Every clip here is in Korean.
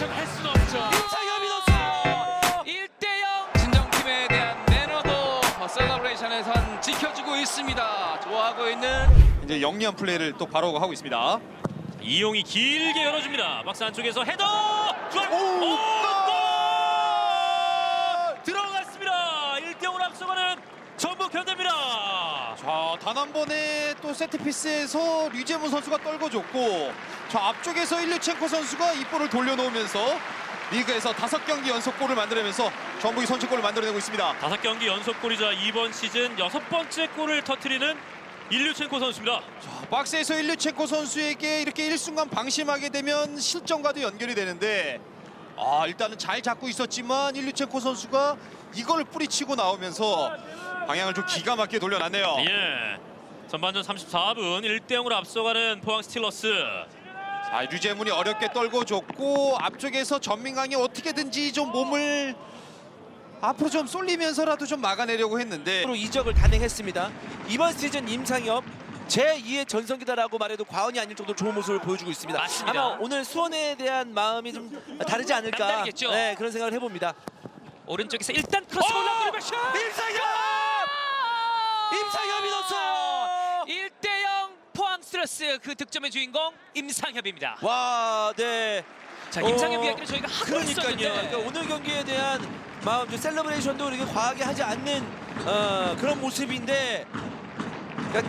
셀레브레이션 할 수는 없죠. 임상엽이 넣었어요. 1대0 친정팀에 대한 매너도 셀러브레이션에선 지켜주고 있습니다. 좋아하고 있는 이제 영리한 플레이를 또 바로 하고 있습니다. 이용이 길게 열어줍니다. 박스 안쪽에서 헤더! 줄! 오! 오! 골! 들어갔습니다. 1대0으로 앞서가는 현대입니다. 자, 단 한 번에 또 세트피스에서 류재문 선수가 떨궈줬고 저 앞쪽에서 일류첸코 선수가 이 볼을 돌려놓으면서 리그에서 다섯 경기 연속 골을 만들어내면서 전북이 선취골을 만들어내고 있습니다. 다섯 경기 연속골이자 이번 시즌 여섯 번째 골을 터트리는 일류첸코 선수입니다. 자, 박스에서 일류첸코 선수에게 이렇게 일순간 방심하게 되면 실점과도 연결이 되는데 아 일단은 잘 잡고 있었지만 일류첸코 선수가 이걸 뿌리치고 나오면서 방향을 좀 기가 막히게 돌려놨네요. 예. 전반전 34분 1대 0으로 앞서가는 포항 스틸러스. 자, 류재문이 어렵게 떨궈줬고 앞쪽에서 전민강이 어떻게든지 좀 몸을 앞으로 좀 쏠리면서라도 좀 막아내려고 했는데 으로 이적을 단행했습니다. 이번 시즌 임상엽 제2의 전성기다라고 말해도 과언이 아닐 정도로 좋은 모습을 보여주고 있습니다. 맞습니다. 아마 오늘 수원에 대한 마음이 좀 다르지 않을까 남다르겠죠. 네, 그런 생각을 해봅니다. 오른쪽에서 일단 크로스 올라가는 샷! 임상엽! 임상엽이 넣었어요. 1대0 포항 스트레스 그 득점의 주인공 임상협입니다. 와, 네. 자, 임상협 어, 이야기를 저희가 하고 그러니까요. 있었는데 그러니까 오늘 경기에 대한 마음, 좀 셀러브레이션도 이렇게 과하게 하지 않는 어, 그런 모습인데, 그러니까,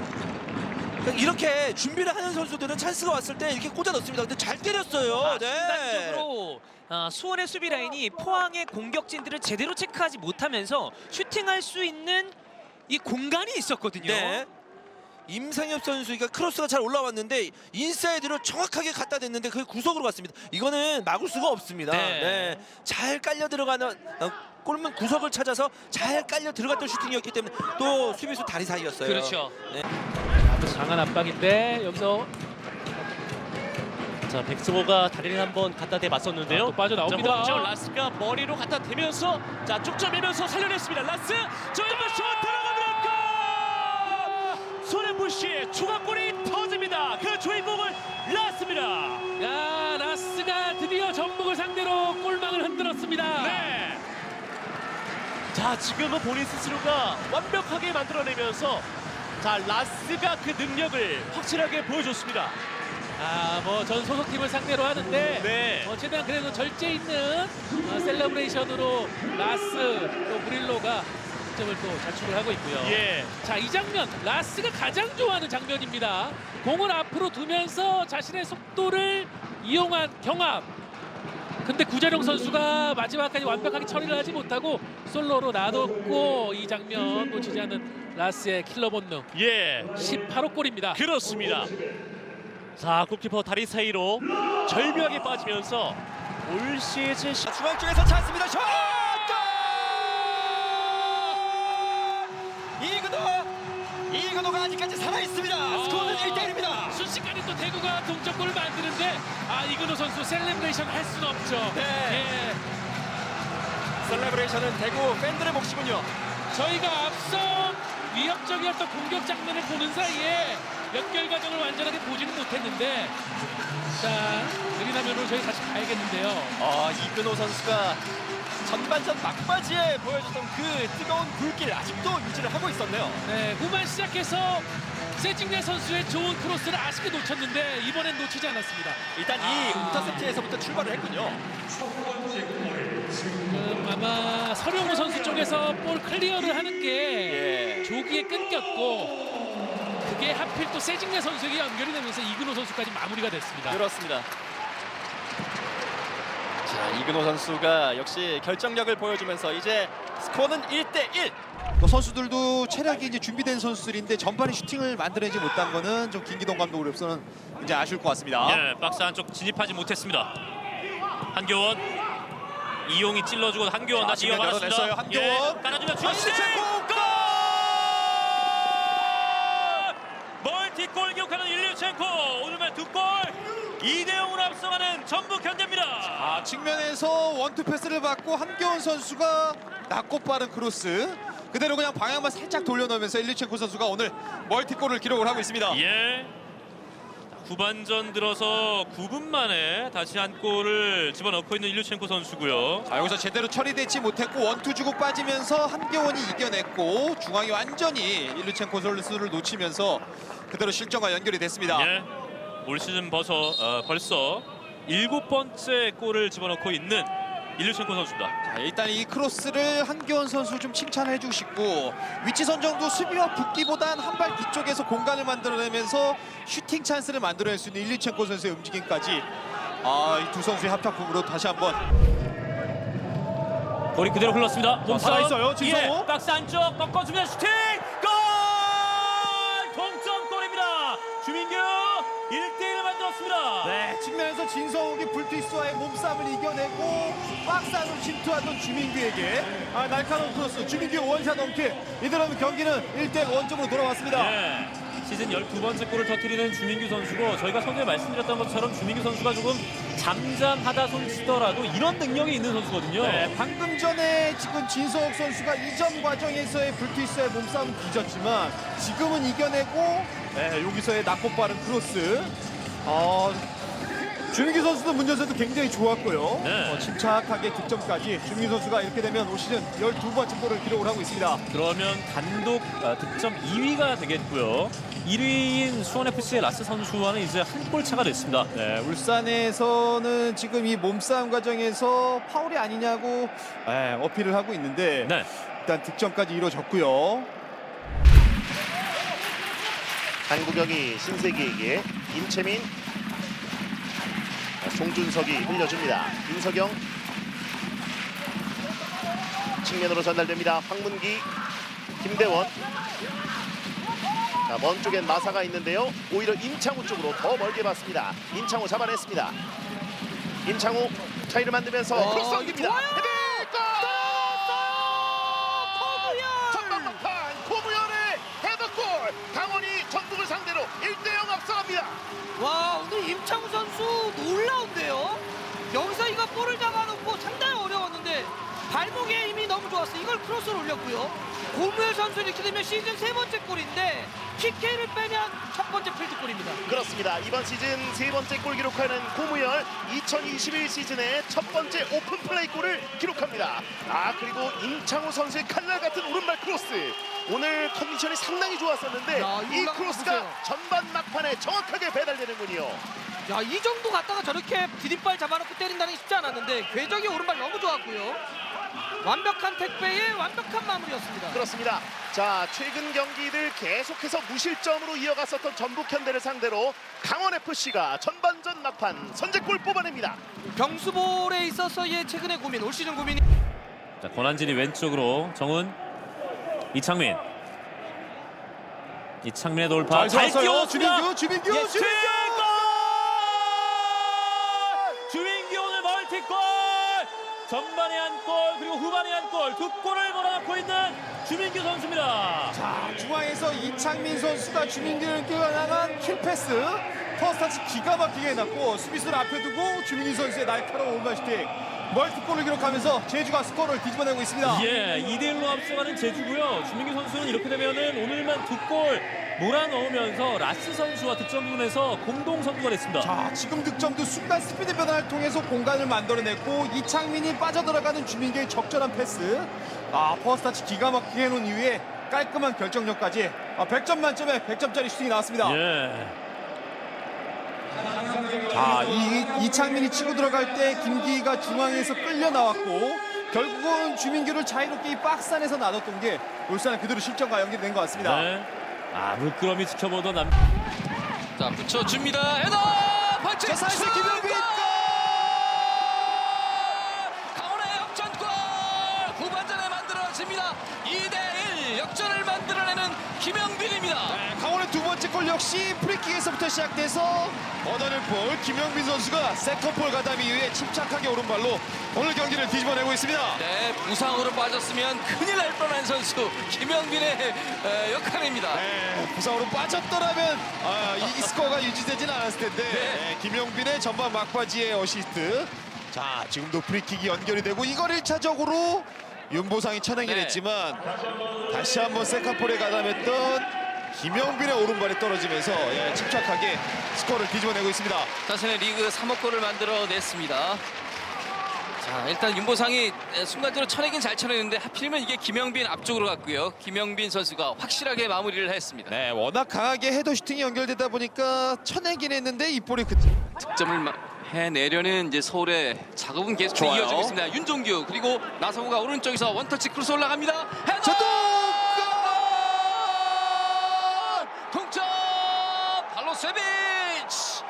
그러니까 이렇게 준비를 하는 선수들은 찬스가 왔을 때 이렇게 꽂아 넣습니다. 근데 잘 때렸어요. 아, 네. 순간적으로 아, 수원의 수비 라인이 포항의 공격진들을 제대로 체크하지 못하면서 슈팅할 수 있는 이 공간이 있었거든요. 네. 임상엽 선수가 크로스가 잘 올라왔는데 인사이드로 정확하게 갖다 댔는데 그게 구석으로 갔습니다. 이거는 막을 수가 없습니다. 네. 네. 잘 깔려 들어가는 어, 골문 구석을 찾아서 잘 깔려 들어갔던 슈팅이었기 때문에 또 수비수 다리 사이였어요. 그렇죠. 네. 강한 압박인데 여기서 자 백승호가 다리를 한번 갖다 대 맞섰는데요. 아, 또 빠져나옵니다. 자, 라스가 머리로 갖다 대면서 자 쪽점이면서 살려냈습니다. 라스 들어갑니다. 골! 손해부시의 추가골이 터집니다. 그 주인공은 라스입니다. 야, 라스가 드디어 전북을 상대로 골망을 흔들었습니다. 네. 자 지금은 본인 스스로가 완벽하게 만들어내면서 자 라스가 그 능력을 확실하게 보여줬습니다. 아, 뭐 전 소속팀을 상대로 하는데 네. 어, 최대한 그래도 절제 있는 어, 셀러브레이션으로 라스 또 무릴로가 득점을 또 자축을 하고 있고요. 예. 자, 이 장면 라스가 가장 좋아하는 장면입니다. 공을 앞으로 두면서 자신의 속도를 이용한 경합. 근데 구자룡 선수가 마지막까지 완벽하게 처리를 하지 못하고 솔로로 놔뒀고 이 장면 놓치지 않는 라스의 킬러 본능 예. 18호 골입니다. 그렇습니다. 자 골키퍼 다리 사이로 절묘하게 빠지면서 올 시즌 시- 중앙 쪽에서 찬스입니다. 슛! 골! 이근호! 이근호가 아직까지 살아 있습니다. 스코어는 1대1입니다. 순식간에 또 대구가 동점골을 만드는데 아 이근호 선수 셀레브레이션 할 수는 없죠. 네. 예. 셀레브레이션은 대구 팬들의 몫이군요. 저희가 앞서 위협적이었던 공격 장면을 보는 사이에 연결 과정을 완전하게 보지는 못했는데 자 여기 화면으로 저희 다시 봐야겠는데요. 아, 이근호 선수가 전반전 막바지에 보여줬던 그 뜨거운 불길 아직도 유지를 하고 있었네요. 네 후반 시작해서 세징네 선수의 좋은 크로스를 아쉽게 놓쳤는데 이번엔 놓치지 않았습니다. 일단 이 인터셉트에서부터 출발을 했군요. 지금 아마 서령우 선수 쪽에서 볼 클리어를 하는 게 예. 조기에 끊겼고 그게 하필 또 세징네 선수에게 연결이 되면서 이근호 선수까지 마무리가 됐습니다. 그렇습니다. 자, 이근호 선수가 역시 결정력을 보여주면서 이제 스코어는 1대 1. 또 선수들도 체력이 이제 준비된 선수들인데 전반에 슈팅을 만들어내지 못한 거는 좀 김기동 감독으로서는 이제 아쉬울 것 같습니다. 예, 박스 안쪽 진입하지 못했습니다. 한교원 이용이 찔러주고 한교원 자, 다시 지금 이어받았습니다. 열어냈어요, 한교원. 예, 깔아주면 아, 실체코! 골! 멀티골 기록하는 일류첸코 오늘만 두골 2대 0으로 앞서가는 전북 현대입니다. 아, 측면에서 원투 패스를 받고 한겨운 선수가 낮고 빠른 크로스 그대로 그냥 방향만 살짝 돌려놓으면서 일리첸코 선수가 오늘 멀티골을 기록을 하고 있습니다. 예. 후반전 들어서 9분 만에 다시 한 골을 집어넣고 있는 일류첸코 선수고요. 자, 여기서 제대로 처리되지 못했고 원투 주고 빠지면서 한겨원이 이겨냈고 중앙이 완전히 일루첸코 선수를 놓치면서 그대로 실점과 연결이 됐습니다. 예. 올 시즌 벌써 어, 벌써 일곱 번째 골을 집어넣고 있는 일류첸코 선수입니다. 자, 일단 이 크로스를 한기원 선수 좀 칭찬해 주고 싶고 위치 선정도 수비와 붙기보단 한 발 뒤쪽에서 공간을 만들어내면서 슈팅 찬스를 만들어낼 수 있는 일리첸코 선수의 움직임까지 아, 이 두 선수의 합작품으로 다시 한번 볼이 그대로 흘렀습니다. 몸싸움. 살아있어요, 진성호. 예, 박스 안쪽 꺾어주면 슈팅! 네, 측면에서 진성욱이 불투이스와의 몸싸움을 이겨내고 박스 안으로 침투하던 주민규에게 아, 날카로운 크로스 주민규 원샷 넘킥 이대로는 경기는 1대1 원점으로 돌아왔습니다. 예. 시즌 12번째 골을 터뜨리는 주민규 선수고 저희가 선수에 말씀드렸던 것처럼 주민규 선수가 조금 잠잠하다 손치더라도 이런 능력이 있는 선수거든요. 네, 방금 전에 지금 진성욱 선수가 이전 과정에서의 불투이스의 몸싸움 뒤졌지만 지금은 이겨내고 네, 여기서의 낙고 빠른 크로스 어, 주민규 선수도 문전세도 굉장히 좋았고요 네. 어, 침착하게 득점까지 주민규 선수가 이렇게 되면 올 시즌 12번째 골을 기록을 하고 있습니다 그러면 단독 아, 득점 2위가 되겠고요. 1위인 수원FC의 라스 선수와는 이제 한 골 차가 됐습니다. 네, 울산에서는 지금 이 몸싸움 과정에서 파울이 아니냐고 네, 어필을 하고 있는데 네. 일단 득점까지 이루어졌고요 한국영이 신세기에게 임채민 송준석이 흘려줍니다. 윤석영 측면으로 전달됩니다. 황문기 김대원 자, 먼 쪽엔 마사가 있는데요. 오히려 임창우 쪽으로 더 멀게 봤습니다. 임창우 잡아냈습니다. 임창우 차이를 만들면서 넘깁니다. 좋아요. 헤딩! 골! 전반 막판 고무현의 헤더골 강원이 전북을 상대로 1대0 앞서갑니다. 와 오늘 임창우 선수 놀라운데요. 여기서 이거 볼을 잡아놓고 상당히 어려웠는데 발목의 힘이 너무 좋았어. 이걸 크로스로 올렸고요. 고무열 선수 이렇게 되면 시즌 세 번째 골인데 PK를 빼면 첫 번째 필드골입니다. 그렇습니다. 이번 시즌 세 번째 골 기록하는 고무열 2021 시즌의 첫 번째 오픈 플레이 골을 기록합니다. 아 그리고 임창우 선수의 칼날 같은 오른발 크로스. 오늘 컨디션이 상당히 좋았었는데 야, 이 크로스가 보세요. 전반 막판에 정확하게 배달되는군요. 야 이 정도 갔다가 저렇게 디딤발 잡아놓고 때린다는 게 쉽지 않았는데 궤적이 오른발 너무 좋았고요. 완벽한 택배의 완벽한 마무리였습니다. 그렇습니다. 자 최근 경기들 계속해서 무실점으로 이어갔었던 전북 현대를 상대로 강원 FC가 전반전 막판 선제골 뽑아냅니다. 병수볼에 있어서의 최근의 고민, 올 시즌 고민이 자, 권한진이 왼쪽으로 정훈 이창민 이창민의 돌파 잘. 끼웠습니다. 주민규, 주민규, 예, 주민규! 골! 주민규 오늘 멀티골 전반에 한 골 그리고 후반에 한 골 두 골을 몰아넣고 있는 주민규 선수입니다 자, 중앙에서 이창민 선수가 주민규를 뛰어나간 킬패스 퍼스터치 기가 막히게 해놨고 수비수를 앞에 두고 주민규 선수의 날카로운 오른발 슈팅 멀티골을 기록하면서 제주가 스코어를 뒤집어내고 있습니다. 예 2대1로 앞서가는 제주고요. 주민규 선수는 이렇게 되면은 오늘만 두 골 몰아넣으면서 라스 선수와 득점 부분에서 공동 선두가 됐습니다. 자, 지금 득점도 순간 스피드 변화를 통해서 공간을 만들어냈고 이창민이 빠져들어가는 주민규의 적절한 패스. 아, 퍼스터치 기가 막히게 해놓은 이후에 깔끔한 결정력까지. 아, 100점 만점에 100점짜리 슈팅이 나왔습니다. 예. 자, 이, 이창민이 치고 들어갈 때 김기희가 중앙에서 끌려 나왔고 결국은 주민규를 자유롭게 이 박스 안에서 놔뒀던 게 울산은 그대로 실점과 연결된 것 같습니다. 네. 아 물끄러미 지켜보던 남 자 붙여줍니다. 헤더! 펀치 자, 사이스 김영빈! 강원의 역전골! 후반전에 만들어집니다. 2대1 역전을 만들어내는 김영빈입니다. 네, 골 역시 프리킥에서부터 시작돼서 얻어낸 볼 김영빈 선수가 세컨볼 가담 이후에 침착하게 오른발로 오늘 경기를 뒤집어내고 있습니다. 네 부상으로 빠졌으면 큰일 날 뻔한 선수 김영빈의 에, 역할입니다 네, 부상으로 빠졌더라면 아, 이, 이 스코어가 유지되진 않았을 텐데 네, 김영빈의 전반 막바지의 어시스트 자 지금도 프리킥이 연결이 되고 이걸 1차적으로 윤보상이 쳐내긴 네. 했지만 다시 한번 세카폴에 가담했던 김영빈의 오른발이 떨어지면서 예, 침착하게 스코어를 뒤집어내고 있습니다. 자신의 리그 3호 골을 만들어냈습니다. 자 일단 윤보상이 순간적으로 쳐내긴 잘 쳐내는데 하필이면 이게 김영빈 앞쪽으로 갔고요. 김영빈 선수가 확실하게 마무리를 했습니다. 네, 워낙 강하게 헤더 슈팅이 연결되다 보니까 쳐내긴 했는데 이 볼이 그 득점을 마- 해내려는 이제 서울의 작업은 계속 좋아요. 이어지고 있습니다. 윤종규 그리고 나성우가 오른쪽에서 원터치 크로스 올라갑니다. 헤더! 동점! 발로세비치!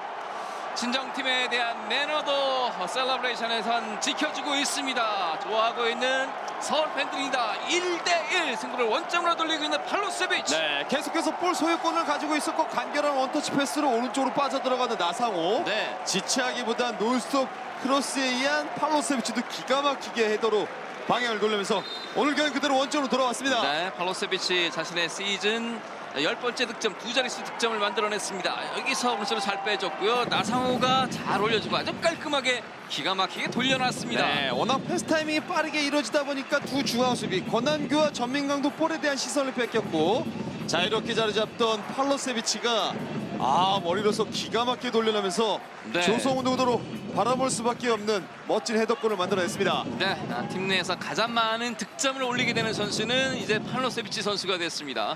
친정팀에 대한 매너도 셀러브레이션에선 지켜주고 있습니다. 좋아하고 있는 서울 팬들이다. 1대1 승부를 원점으로 돌리고 있는 팔로세비치. 네, 계속해서 볼 소유권을 가지고 있었고 간결한 원터치 패스로 오른쪽으로 빠져들어가는 나상호. 네. 지체하기보단 논스톱 크로스에 의한 팔로세비치도 기가 막히게 헤더로 방향을 돌리면서 오늘 경기 그대로 원점으로 돌아왔습니다. 네, 팔로세비치 자신의 시즌 열 번째 득점, 두 자릿수 득점을 만들어냈습니다. 여기서 오른쪽으로 잘 빼줬고요. 나상호가 잘 올려주고 아주 깔끔하게 기가 막히게 돌려놨습니다. 네, 워낙 패스 타이밍이 빠르게 이루어지다 보니까 두 중앙 수비 권한규와 전민강도 볼에 대한 시선을 뺏겼고 자유롭게 자리 잡던 팔로세비치가 아 머리로서 기가 막히게 돌려내면서 네. 조성우 누구도로 바라볼 수밖에 없는 멋진 헤더골을 만들어냈습니다. 네, 아, 팀 내에서 가장 많은 득점을 올리게 되는 선수는 이제 팔로세비치 선수가 됐습니다.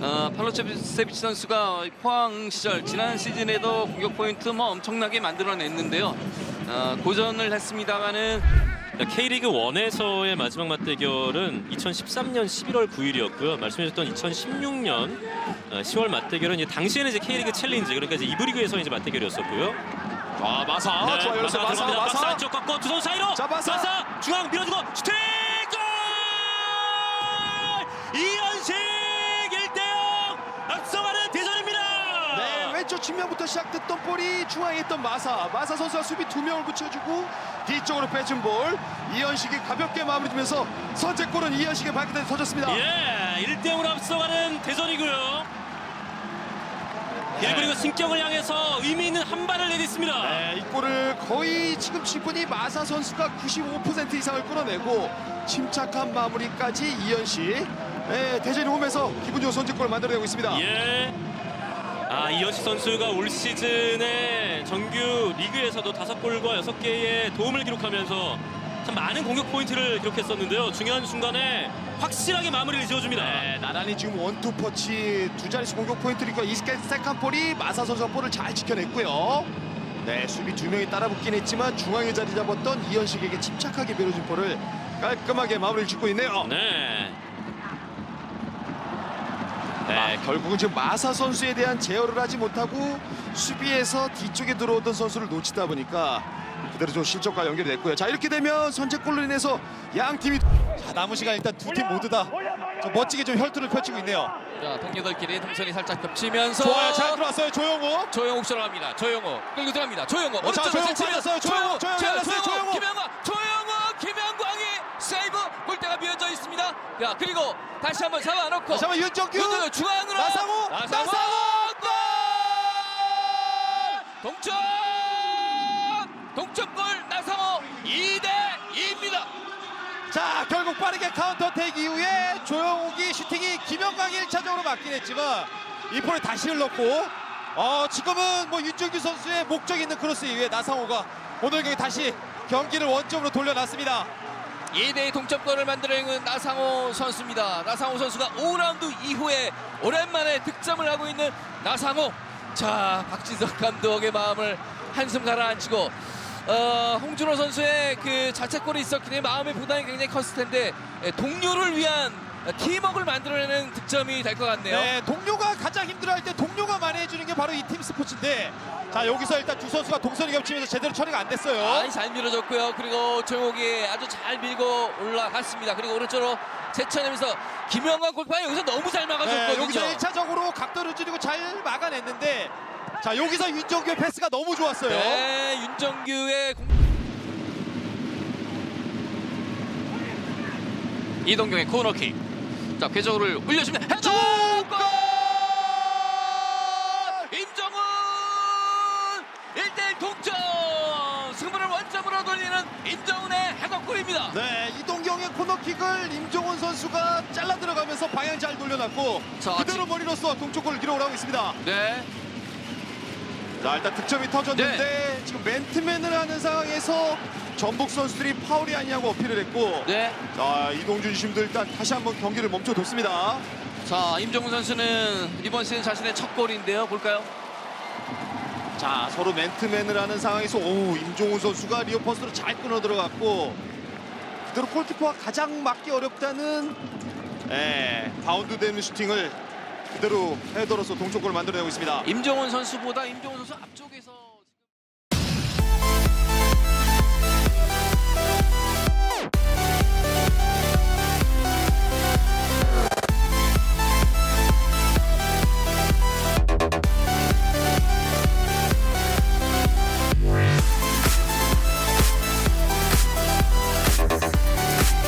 어, 팔로세비치 선수가 포항 시절 지난 시즌에도 공격 포인트 뭐 엄청나게 만들어냈는데요. 어, 고전을 했습니다만은 K리그 1에서의 마지막 맞대결은 2013년 11월 9일이었고요. 말씀해주셨던 2016년 10월 맞대결은 이제 당시에는 이제 K리그 챌린지 그러니까 이제 2부 리그에서 이제 맞대결이었었고요. 아 마사 네, 좋아요 마사 마사. 박스 마사 안쪽 꺾고 두손 사이로 자, 마사. 중앙 밀어주고 슈팅 골! 이현식 1대0 앞서가는 대전입니다. 네, 왼쪽 측면부터 시작됐던 볼이 중앙에 있던 마사. 마사 선수가 수비 두 명을 붙여주고 뒤쪽으로 빼준 볼. 이현식이 가볍게 마무리 주면서 선제골은 이현식의 발끝에 터졌습니다. 예, 1대0으로 앞서가는 대전이고요. 예, 그리고 승격을 향해서 의미 있는 한 발을 내딛습니다. 네, 이 골을 거의 지금 10분이 마사 선수가 95% 이상을 끌어내고 침착한 마무리까지 이현식. 네, 대전이 홈에서 기분 좋은 선제골을 만들어내고 있습니다. 예. 아 이현식 선수가 올 시즌에 정규 리그에서도 다섯 골과 여섯 개의 도움을 기록하면서 참 많은 공격 포인트를 기록했었는데요. 중요한 순간에 확실하게 마무리를 지어줍니다. 네, 나란히 지금 원투 퍼치 두 자릿수 공격 포인트니까 이스켓 세컨 볼이 마사 선수가 볼을 잘 지켜냈고요. 네, 수비 두 명이 따라붙긴 했지만 중앙에 자리 잡았던 이현식에게 침착하게 밀어준 볼을 깔끔하게 마무리를 짓고 있네요. 네. 네, 결국은 지금 마사 선수에 대한 제어를 하지 못하고 수비에서 뒤쪽에 들어오던 선수를 놓치다 보니까 그대로 좀 실적과 연결이 됐고요. 자 이렇게 되면 선제골로 인해서 양 팀이 자 남은 시간 일단 두 팀 모두 다 좀 멋지게 좀 혈투를 펼치고 있네요. 자, 동료들끼리 동선이 살짝 겹치면서 좋아요, 잘 들어왔어요 조영호. 조영욱 들어갑니다. 조영욱 끌고 들어갑니다. 조영욱 어, 자, 오른쪽으로 조영욱 세치면 빠졌어요. 조영욱, 조영욱 열렸어요, 조영욱. 김영광 조영욱 김영광이 세이브 골대가 비어져 있습니다. 자 그리고 다시 한번 잡아놓고 한번 윤정규. 윤정규 중앙으로 나상호, 나상호 나상호. 골! 동점 동점골 나상호 2대 2입니다. 자 결국 빠르게 카운터 택 이후에 조영욱이 슈팅이 김영광이 1차적으로 맞긴 했지만 이 볼을 다시 흘렀고 어 지금은 뭐 윤정규 선수의 목적 있는 크로스 이후에 나상호가 오늘 경기 다시 경기를 원점으로 돌려놨습니다. 2대2 동점골을 만들어내는 나상호 선수입니다. 나상호 선수가 5라운드 이후에 오랜만에 득점을 하고 있는 나상호. 자, 박진석 감독의 마음을 한숨 가라앉히고 어, 홍준호 선수의 그 자책골이 있었기 때문에 마음의 부담이 굉장히 컸을 텐데 예, 동료를 위한 팀워크를 만들어내는 득점이 될 것 같네요. 네, 동료가 가장 힘들어할 때 동료가 많이 해주는 게 바로 이 팀 스포츠인데 자 여기서 일단 두 선수가 동선이 겹치면서 제대로 처리가 안 됐어요. 아, 잘 밀어줬고요. 그리고 조용욱이 아주 잘 밀고 올라갔습니다. 그리고 오른쪽으로 제쳐내면서 김영광 골파 여기서 너무 잘 네, 막아줬거든요. 여기서 1차적으로 각도를 줄이고 잘 막아냈는데 자 여기서 윤정규의 패스가 너무 좋았어요. 네, 윤정규의 공... 이동경의 코너킥. 자, 궤적을 올려줍니다. 헤더! 골! 임정훈! 1대1 동점! 승부를 원점으로 돌리는 임정훈의 해독골입니다. 네, 이동경의 코너킥을 임종훈 선수가 잘라 들어가면서 방향 잘 돌려놨고 자, 그대로 지- 머리로써 동쪽골을 기록을 하고 있습니다. 네. 자, 일단 득점이 터졌는데 지금 맨투맨을 하는 상황에서 전북 선수들이 파울이 아니냐고 어필을 했고 네. 자, 이동준 심도 일단 다시 한번 경기를 멈춰뒀습니다. 자, 임정훈 선수는 이번 시즌 자신의 첫 골인데요. 볼까요? 자, 서로 맨투맨을 하는 상황에서 오, 임종훈 선수가 리어 퍼스로 잘 끊어 들어갔고 그대로 골키퍼가 가장 막기 어렵다는 예, 바운드 되는 슈팅을 그대로 헤더로서 동쪽골을 만들어내고 있습니다. 임정훈 선수보다 임정훈 선수 앞쪽에서